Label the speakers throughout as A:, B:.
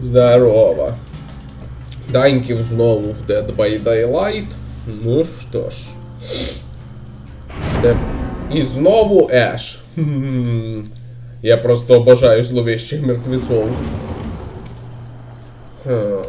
A: Здорово. Даньків знову в Dead by Daylight. Ну що ж. Де... І знову Еш. Я просто обожаю зловіщих мертвецов. Ха.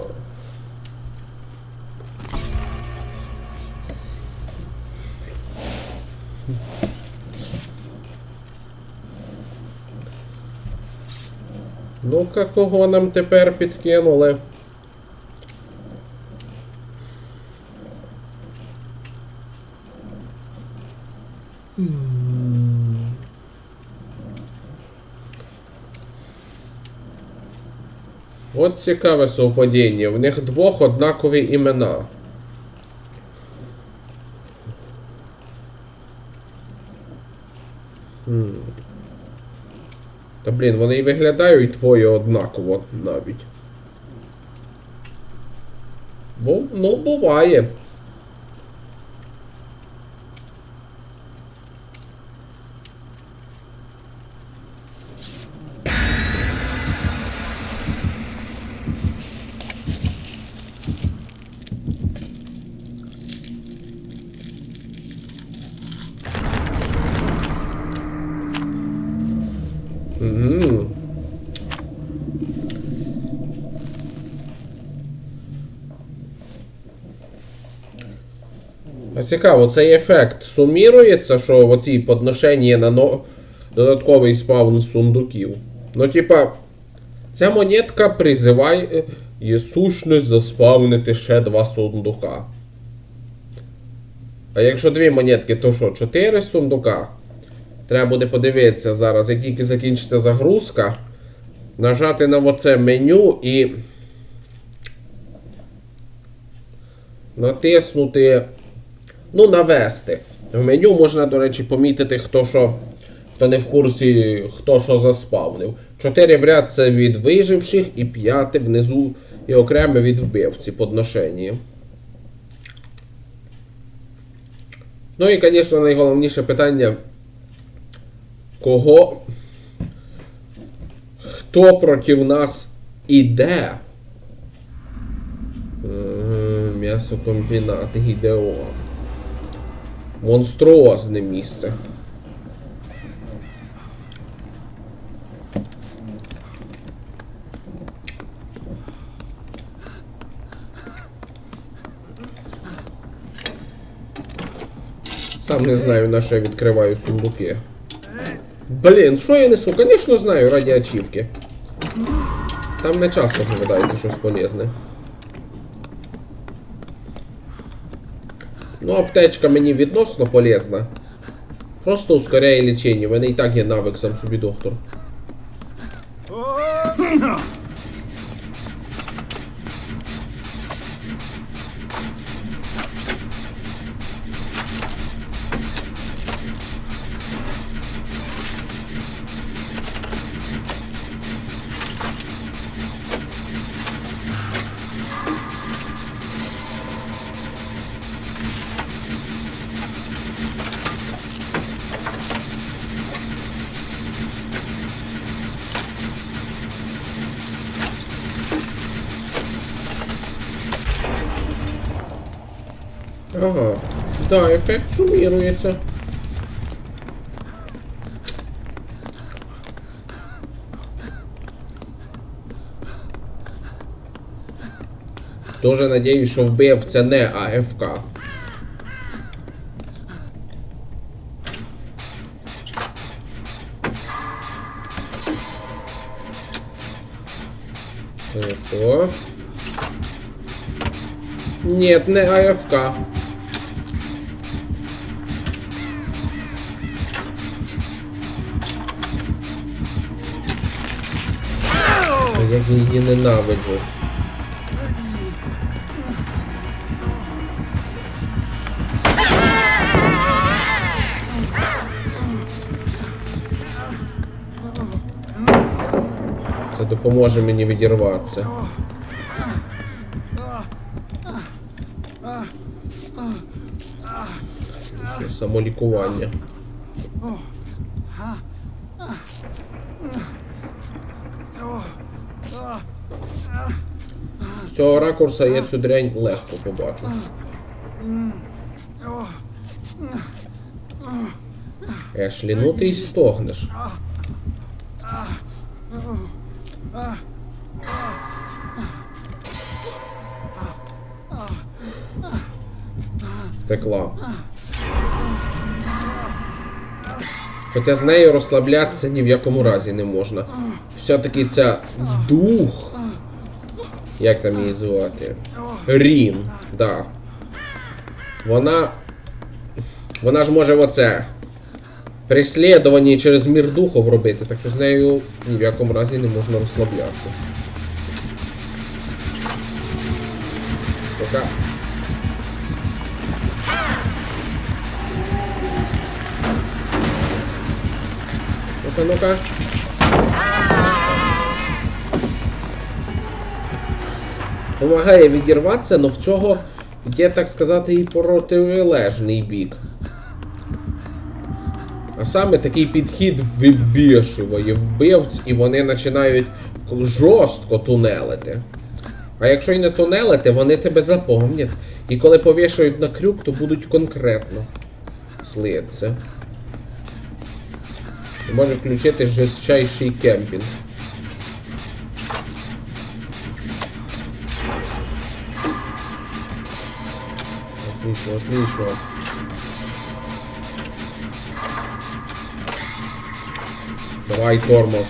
A: Ну-ка, кого нам тепер підкинули? От цікаве совпадіння. В них двох однакові імена. Хм. Та блін, вони і виглядають двоє однаково навіть. Бо, ну, буває. Угу. А цікаво, цей ефект сумірується, що в оцій подношенні на но... додатковий спавн сундуків. Ну, типа, ця монетка призиває сущність заспавнити ще два сундука. А якщо дві монетки, то що, чотири сундука? Треба буде подивитися зараз, як тільки закінчиться загрузка, нажати на оце меню і натиснути. Ну, навести. В меню можна, до речі, помітити, хто що. Хто не в курсі, хто що заспавнив. Чотири в ряд це від виживших і п'яте внизу і окремо від вбивці подношені. Ну і, звісно, найголовніше питання. Кого? Хто проти нас іде? Е, М'ясокомбінат Гідеон. Монструозне місце. Сам не знаю, на що я відкриваю сундуки. Блін, що я несу? Звісно знаю, раді ачівки. Там не часто попадається щось полезне. Ну, аптечка мені відносно полезна. Просто ускоряє лічення. У мене і так є навик сам собі доктор. Ага. Да, ефект сумірується. Дуже надіюсь, що вбив це не АФК. Хорошо. Нет, не АФК. Її ненавиджу. Це допоможе мені відірватися. Ще самолікування. З цього ракурса я цю дрянь легко побачу. Ешлі, ну ти й стогнеш. Втекла. Хоча з нею розслаблятися ні в якому разі не можна. Все-таки ця дух. Як там її звати? Рін, да. Вона. Вона ж може оце. Переслідування через мір духов робити, так що з нею ні в якому разі не можна розслаблятися. Сука. Ну-ка, ну-ка. Помагає відірватися, але в цього є, так сказати, і протилежний бік. А саме такий підхід вибішує вбивць, і вони починають жорстко тунелити. А якщо і не тунелити, вони тебе запомнять. І коли повішають на крюк, то будуть конкретно слитися. Може включити жестчайший кемпінг. Отлично, отлично. Давай тормоз.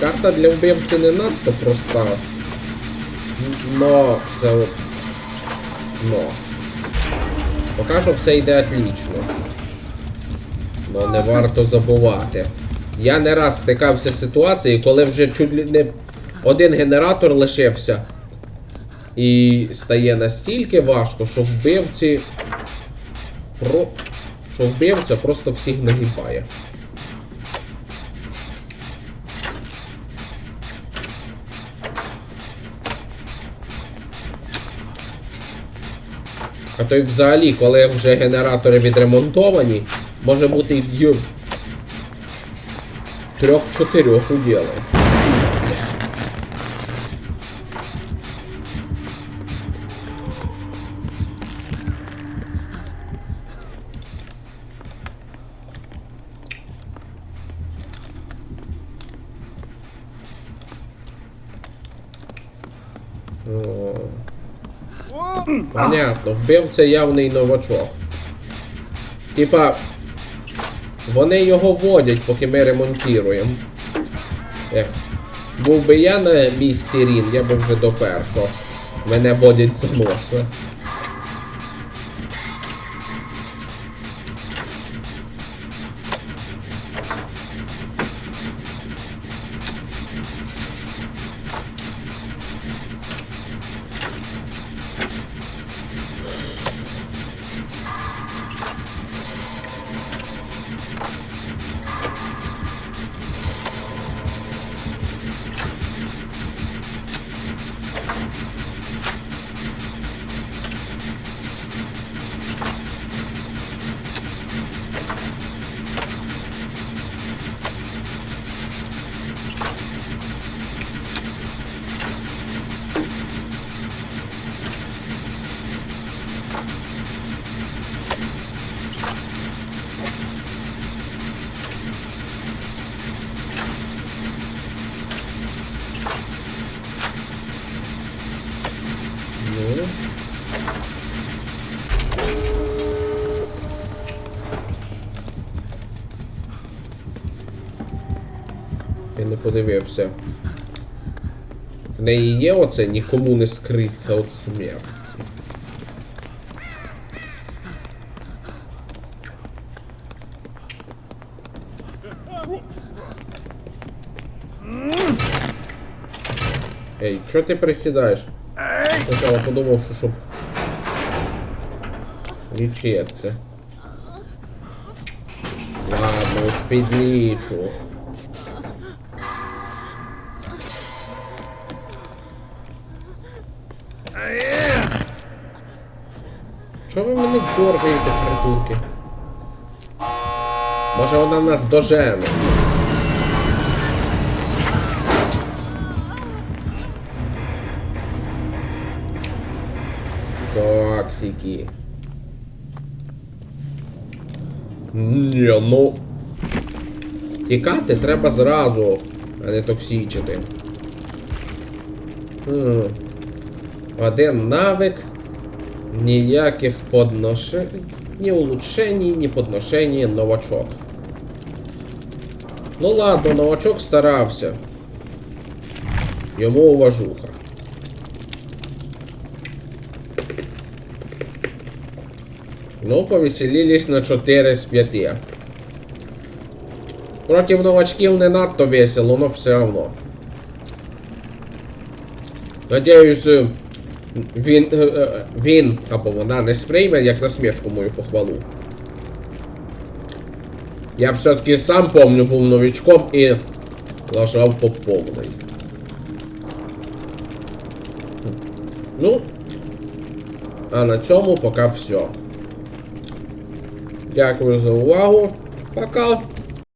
A: Карта для вбивці не надто проста. Но все. Но. Поки що все йде отлично. Но не варто забувати. Я не раз стикався з ситуацією, коли вже чуть не один генератор лишився. І стає настільки важко, що вбивці. Про... Що вбивця просто всіх нагибає. А то й взагалі, коли вже генератори відремонтовані, може бути і в трьох-чотирьох уділи. О. Понятно, вбивця явний новачок. Типа, вони його водять, поки ми ремонтуємо. Ех. Був би я на місці Рін, я би вже до першого. Мене водять з носа. Ну. Я не подивився. В неї є оце нікому не скриться от смерть. Ей, що ти присідаєш? Спочатку подумав, що щоб лічитися. Ладно, уж підлічу. Що ви мене доргаєте, придурки? Може вона нас дожене? Токсики. Ні, ну. Тікати треба зразу, а не токсичити. Один навик. Ніяких подношень. Ні улучшень, ні подношень, новачок. Ну ладно, новачок старався. Йому уважуха. Ну, повеселились на 4 з 5. Против новачків не надто весело, но все равно. Надіюсь, е, він, е, е, він або вона не сприйме як насмішку мою похвалу. Я все-таки сам помню, був новичком і лажав по повній. Ну, а на цьому поки все. Yakuzon Wow. Pakal.